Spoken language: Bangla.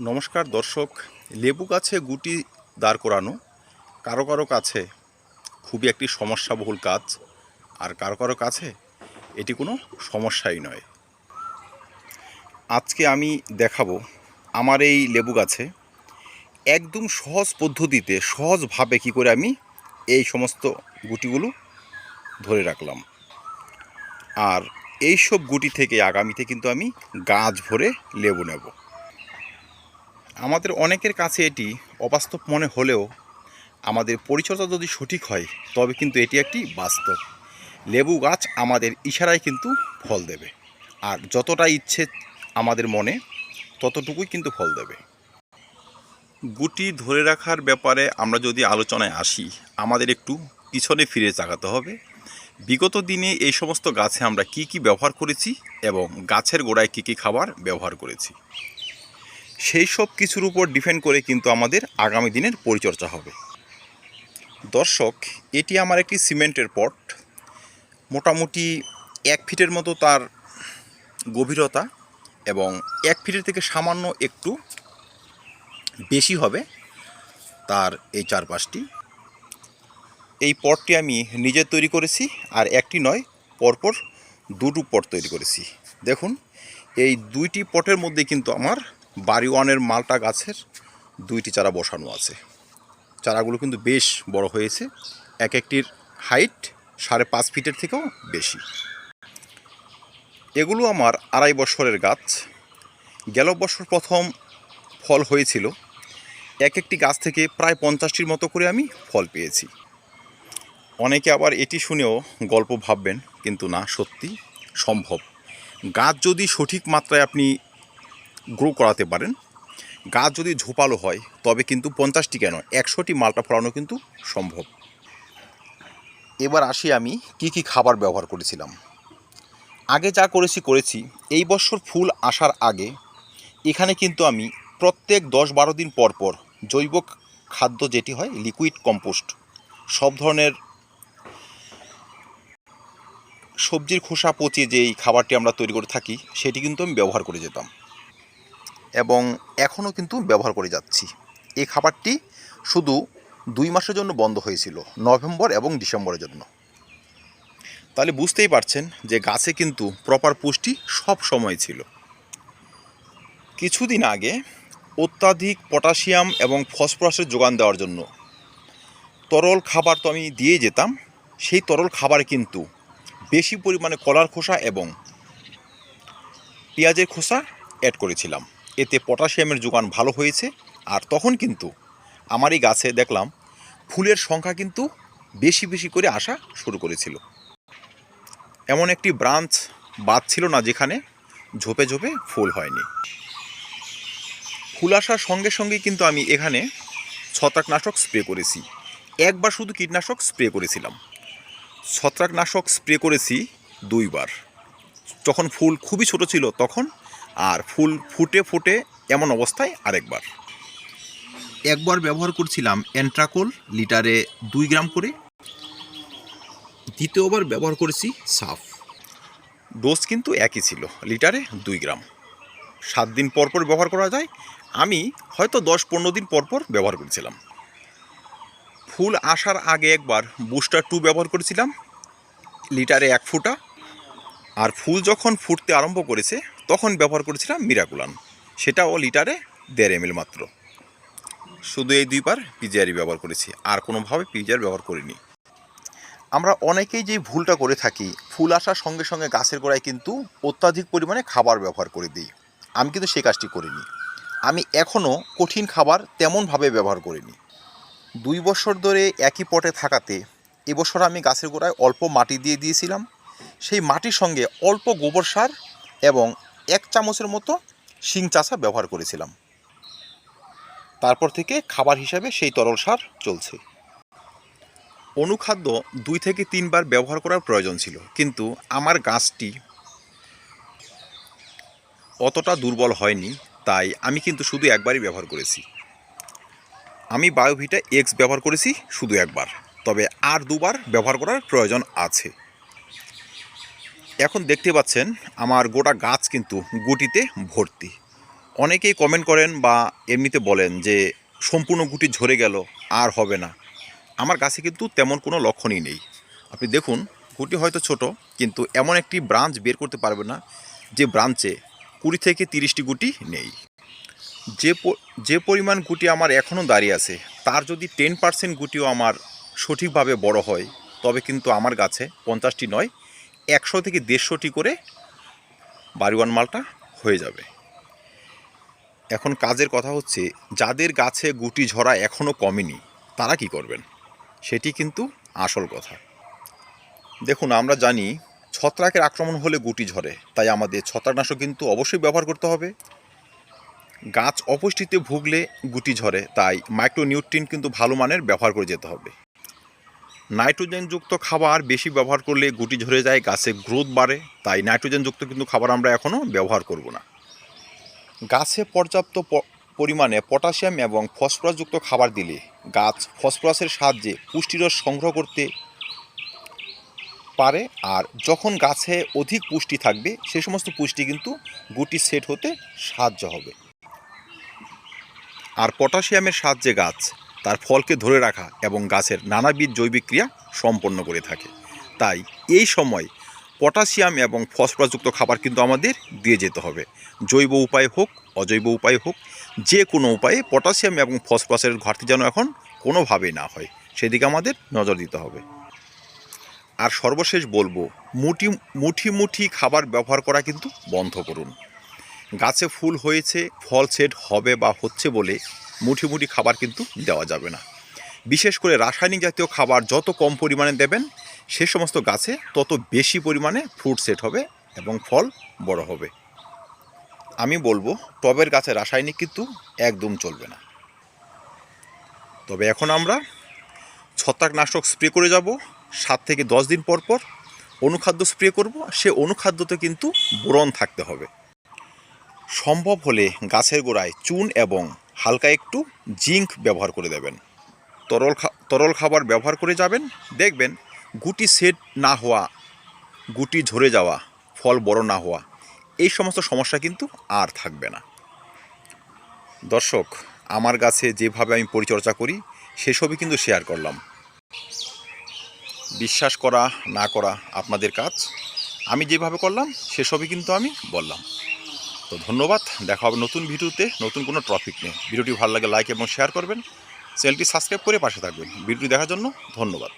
নমস্কার দর্শক, লেবু গাছে গুটি দাঁড় করানো, কারও কারও কাছে খুবই একটি সমস্যাবহুল কাজ, আর কারও কারও কাছে এটি কোনো সমস্যাই নয়। আজকে আমি দেখাবো আমার এই লেবু গাছে একদম সহজ পদ্ধতিতে, সহজভাবে কি করে আমি এই সমস্ত গুটিগুলো ধরে রাখলাম। আর এই সব গুটি থেকে আগামীতে কিন্তু আমি গাছ ভরে লেবু নেব। আমাদের অনেকের কাছে এটি অবাস্তব মনে হলেও আমাদের পরিচর্যা যদি সঠিক হয়, তবে কিন্তু এটি একটি বাস্তব। লেবু গাছ আমাদের ইশারায় কিন্তু ফল দেবে। আর যতটা ইচ্ছে আমাদের মনে, ততটুকুই কিন্তু ফল দেবে। গুটি ধরে রাখার ব্যাপারে আমরা যদি আলোচনায় আসি, আমাদের একটু পিছনে ফিরে তাকাতে হবে। বিগত দিনে এই সমস্ত গাছে আমরা কি কি ব্যবহার করেছি এবং গাছের গোড়ায় কি কি খাবার ব্যবহার করেছি? সেই সব কিছুর উপর ডিপেন্ড করে কিন্তু আমাদের আগামী দিনের পরিচর্যা হবে। দর্শক, এটি আমার একটি সিমেন্টের পট। মোটামুটি এক ফিটের মতো তার গভীরতা এবং এক ফিটের থেকে সামান্য একটু বেশি হবে তার এই চারপাশটি। এই পটটি আমি নিজে তৈরি করেছি আর একটি নয়, পরপর দুটো পট তৈরি করেছি। দেখুন, এই দুইটি পটের মধ্যে কিন্তু আমার বাড়ি ওয়ানের মালটা গাছের, দুইটি চারা বসানো আছে। চারাগুলো কিন্তু বেশ বড় হয়েছে। এক একটির হাইট সাড়ে পাঁচ ফিটের থেকেও বেশি। এগুলো আমার আড়াই বছরের গাছ। গেল বছর প্রথম ফল হয়েছিল। এক একটি গাছ থেকে প্রায় পঞ্চাশটির মতো করে আমি ফল পেয়েছি। অনেকে আবার এটি শুনেও গল্প ভাববেন, কিন্তু না, সত্যি সম্ভব। গাছ যদি সঠিক মাত্রায় আপনি গ্রো করাতে পারেন। গাছ যদি ঝোপালো হয়, তবে কিন্তু পঞ্চাশটি কেন? একশোটি মালটা ফলানো কিন্তু সম্ভব। এবার আসি আমি কি কি খাবার ব্যবহার করেছিলাম। আগে যা করেছি করেছি। এই বছর ফুল আসার আগে এখানে কিন্তু আমি প্রত্যেক দশ বারো দিন পর পর জৈব খাদ্য যেটি হয় লিকুইড কম্পোস্ট সব ধরনের সবজির খোসা পচিয়ে যেই খাবারটি আমরা তৈরি করে থাকি, সেটি কিন্তু আমি ব্যবহার করে যেতাম। এবং এখনও কিন্তু ব্যবহার করে যাচ্ছি। এই খাবারটি শুধু দুই মাসের জন্য বন্ধ হয়েছিল, নভেম্বর এবং ডিসেম্বরের জন্য। তাহলে বুঝতেই পারছেন যে গাছে কিন্তু প্রপার পুষ্টি সব সময় ছিল। কিছুদিন আগে অত্যাধিক পটাশিয়াম এবং ফসফরাসের যোগান দেওয়ার জন্য তরল খাবার তো আমি দিয়ে যেতাম, সেই তরল খাবারে কিন্তু বেশি পরিমাণে কলার খোসা এবং পেঁয়াজের খোসা অ্যাড করেছিলাম। এতে পটাশিয়ামের যোগান ভালো হয়েছে, আর তখন কিন্তু আমার এই গাছে দেখলাম ফুলের সংখ্যা কিন্তু বেশি বেশি করে আসা শুরু করেছিল। এমন একটি ব্রাঞ্চ বাদ ছিল না যেখানে ঝোপে ঝোপে ফুল হয়নি। ফুল আসার সঙ্গে সঙ্গে কিন্তু আমি এখানে ছত্রাকনাশক স্প্রে করেছি। একবার শুধু কীটনাশক স্প্রে করেছিলাম। ছত্রাকনাশক স্প্রে করেছি দুইবার। যখন ফুল খুবই ছোট ছিল, তখন আর ফুল ফুটে ফুটে এমন অবস্থায় আরেকবার। একবার ব্যবহার করছিলাম অ্যান্ট্রাকোল লিটারে দুই গ্রাম করে। দ্বিতীয়বার ব্যবহার করেছি সাফ। ডোজ কিন্তু একই ছিল লিটারে দুই গ্রাম। সাত দিন পর পর ব্যবহার করা যায়। আমি হয়তো দশ পনেরো দিন পর পর ব্যবহার করেছিলাম। ফুল আসার আগে একবার বুস্টার টু ব্যবহার করেছিলাম লিটারে এক ফুটা। আর ফুল যখন ফুটতে আরম্ভ করেছে তখন ব্যবহার করেছিলাম মিরাকুলান। সেটাও লিটারে দেড় এম মাত্র। শুধু এই দুইবার পিজিআরই ব্যবহার করেছি, আর কোনোভাবে পিজিআর ব্যবহার করিনি। আমরা অনেকেই যে ভুলটা করে থাকি, ফুল আসার সঙ্গে সঙ্গে গাছের গোড়ায় কিন্তু অত্যাধিক পরিমাণে খাবার ব্যবহার করে দিই। আমি কিন্তু সেই কাজটি করিনি। আমি এখনও কঠিন খাবার তেমনভাবে ব্যবহার করিনি। দুই বছর ধরে একই পটে থাকাতে এবছর আমি গাছের গোড়ায় অল্প মাটি দিয়ে দিয়েছিলাম। সেই মাটির সঙ্গে অল্প গোবর সার এবং এক চামচের মতো শিং চাষা ব্যবহার করেছিলাম। তারপর থেকে খাবার হিসাবে সেই তরল সার চলছে। অনুখাদ্য দুই থেকে তিনবার ব্যবহার করার প্রয়োজন ছিল, কিন্তু আমার গাছটি অতটা দুর্বল হয়নি, তাই আমি কিন্তু শুধু একবারই ব্যবহার করেছি। আমি বায়োভিটা এক্স ব্যবহার করেছি শুধু একবার, তবে আর দুবার ব্যবহার করার প্রয়োজন আছে। এখন দেখতে পাচ্ছেন আমার গোটা গাছ কিন্তু গুটিতে ভর্তি। অনেকেই কমেন্ট করেন বা এমনিতে বলেন যে সম্পূর্ণ গুটি ঝরে গেল, আর হবে না। আমার গাছে কিন্তু তেমন কোনো লক্ষণই নেই। আপনি দেখুন, গুটি হয়তো ছোট, কিন্তু এমন একটি ব্রাঞ্চ বের করতে পারবে না, যে ব্রাঞ্চে কুড়ি থেকে তিরিশটি গুটি নেই। যে যে পরিমাণ গুটি আমার এখনও দাঁড়িয়ে আছে, তার যদি টেন পার্সেন্ট গুটিও আমার সঠিকভাবে বড় হয়, তবে কিন্তু আমার গাছে পঞ্চাশটি নয় একশো থেকে দেড়শোটি করে বাড়িওয়ান মালটা হয়ে যাবে। এখন কাজের কথা হচ্ছে, যাদের গাছে গুটি ঝরা এখনও কমেনি, তারা কি করবেন? সেটি কিন্তু আসল কথা। দেখুন, আমরা জানি ছত্রাকের আক্রমণ হলে গুটি ঝরে, তাই আমাদের ছত্রাকনাশক কিন্তু অবশ্যই ব্যবহার করতে হবে। গাছ অপুষ্টিতে ভুগলে গুটি ঝরে, তাই মাইক্রোনিউট্রিন কিন্তু ভালো মানের ব্যবহার করে যেতে হবে। নাইট্রোজেনযুক্ত খাবার বেশি ব্যবহার করলে গুটি ঝরে যায়, গাছে গ্রোথ বাড়ে, তাই নাইট্রোজেনযুক্ত কিন্তু খাবার আমরা এখনও ব্যবহার করব না। গাছে পর্যাপ্ত পরিমাণে পটাশিয়াম এবং ফসফরাসযুক্ত খাবার দিলে গাছ ফসফরাসের সাহায্যে পুষ্টিরস সংগ্রহ করতে পারে আর যখন গাছে অধিক পুষ্টি থাকবে, সে সমস্ত পুষ্টি কিন্তু গুটি সেট হতে সাহায্য হবে। আর পটাশিয়ামের সাহায্যে গাছ তার ফলকে ধরে রাখা এবং গাছের নানাবিধ জৈবিক ক্রিয়া সম্পন্ন করে থাকে। তাই এই সময় পটাশিয়াম এবং ফসফরাসযুক্ত খাবার কিন্তু আমাদের দিয়ে যেতে হবে। জৈব উপায় হোক, অজৈব উপায় হোক যে কোনো উপায়ে পটাশিয়াম এবং ফসফরাসের ঘাটতি যেন এখন কোনোভাবেই না হয়, সেদিকে আমাদের নজর দিতে হবে। আর সর্বশেষ বলব মুঠি মুঠি মুঠি খাবার ব্যবহার করা কিন্তু বন্ধ করুন। গাছে ফুল হয়েছে, ফল সেট হবে বা হচ্ছে বলে মুঠি মুঠি খাবার কিন্তু দেওয়া যাবে না। বিশেষ করে রাসায়নিক জাতীয় খাবার যত কম পরিমাণে দেবেন, সে সমস্ত গাছে তত বেশি পরিমাণে ফ্রুট সেট হবে এবং ফল বড় হবে। আমি বলব, টবের গাছে রাসায়নিক কিন্তু একদম চলবে না। তবে এখন আমরা ছত্রাকনাশক স্প্রে করে যাব। সাত থেকে দশ দিন পর পর অনুখাদ্য স্প্রে করব। সে অনুখাদ্যতে কিন্তু বোরন থাকতে হবে। সম্ভব হলে গাছের গোড়ায় চুন এবং হালকা একটু জিঙ্ক ব্যবহার করে দেবেন। তরল তরল খাবার ব্যবহার করে যাবেন। দেখবেন গুটি সেট না হওয়া, গুটি ঝরে যাওয়া, ফল বড় না হওয়া, এই সমস্ত সমস্যা কিন্তু আর থাকবে না। দর্শক, আমার গাছে যেভাবে আমি পরিচর্যা করি, সেসবই কিন্তু শেয়ার করলাম। বিশ্বাস করা, না করা আপনাদের কাজ। আমি যেভাবে করলাম, সেসবই কিন্তু আমি বললাম। তো ধন্যবাদ। দেখা হবে নতুন ভিডিওতে, নতুন কোনো ট্রফিক নিয়ে। ভিডিওটি ভালো লাগে লাইক এবং শেয়ার করবেন। চ্যানেলটি সাবস্ক্রাইব করে পাশে থাকবেন। ভিডিওটি দেখার জন্য ধন্যবাদ।